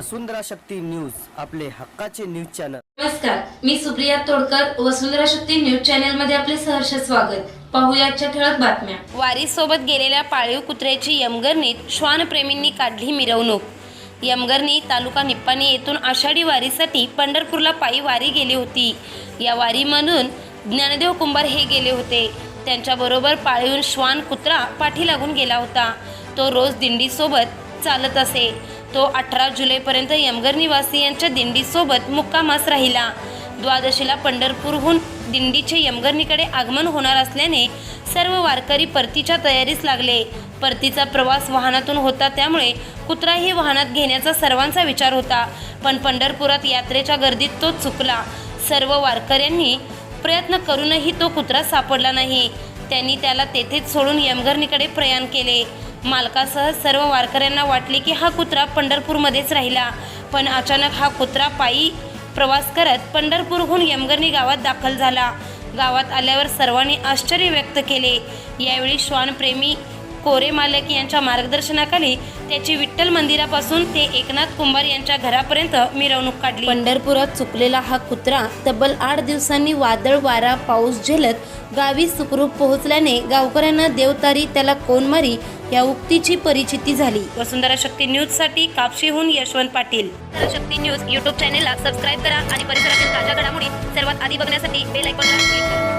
वसुंधरा Shakti news आपले हक्काचे news channel. नमस्कार मी सुप्रिया तोडकर वसुंधरा शक्ती न्यूज चॅनलमध्ये आपले सहर्ष स्वागत. पाहूया आजच्या ठळक बातम्या. वारीसोबत गेलेल्या पाळीव कुत्र्याची यमगर्णीत श्वानप्रेमींनी काढली मिरवणूक. यमगर्णी तालुका निप्पाणी येथून आषाढी वारीसाठी पंढरपूरला पायी वारी गेली होती. या वारीमधून ज्ञानदेव कुंभार हे गेले होते. त्यांच्याबरोबर पाळीव श्वान कुत्रा पाठी लागून गेला होता. तो रोज दिंडीसोबत चालत असे. तो अठरा जुलैपर्यंत यमगर निवासियांच्या दिंडीसोबत मुक्कामास राहिला. द्वादशीला पंढरपूरहून दिंडीचे यमगरणीकडे आगमन होणार असल्याने सर्व वारकरी परतीच्या तयारीस लागले. परतीचा प्रवास वाहनातून होता त्यामुळे कुत्राही वाहनात घेण्याचा सर्वांचा विचार होता. पण पंढरपुरात यात्रेच्या गर्दीत तो चुकला. सर्व वारकऱ्यांनी प्रयत्न करूनही तो कुत्रा सापडला नाही. त्यांनी त्याला तेथेच सोडून यमघरणीकडे प्रयाण केले. मालकासह सर्व वारकऱ्यांना वाटले की हा कुत्रा पंढरपूरमध्येच राहिला. पण अचानक हा कुत्रा पायी प्रवास करत पंढरपूरहून यमगरणी गावात दाखल झाला. गावात आल्यावर सर्वांनी आश्चर्य व्यक्त केले. यावेळी श्वानप्रेमी कोरे मालक यांच्या मार्गदर्शनाखाली त्याची विठ्ठल मंदिरापासून ते एकनाथ कुंभार यांच्या घरापर्यंत मिरवणूक काढली. पंढरपुरात चुकलेला हा कुत्रा तब्बल आठ दिवसांनी वादळ वारा पाऊस झेलत गावी सुखरूप पोहोचल्याने गावकऱ्यांना देवतारी त्याला कोण मारी या उक्तीची परिचिती झाली. वसुंधरा शक्ती न्यूजसाठी कापशीहून यशवंत पाटील. शक्ती न्यूज युट्यूब चॅनेलला सबस्क्राईब करा आणि परिसरातील ताज्या घडामोडी सर्वात आधी बघण्यासाठी बेल आयकॉनला क्लिक करा.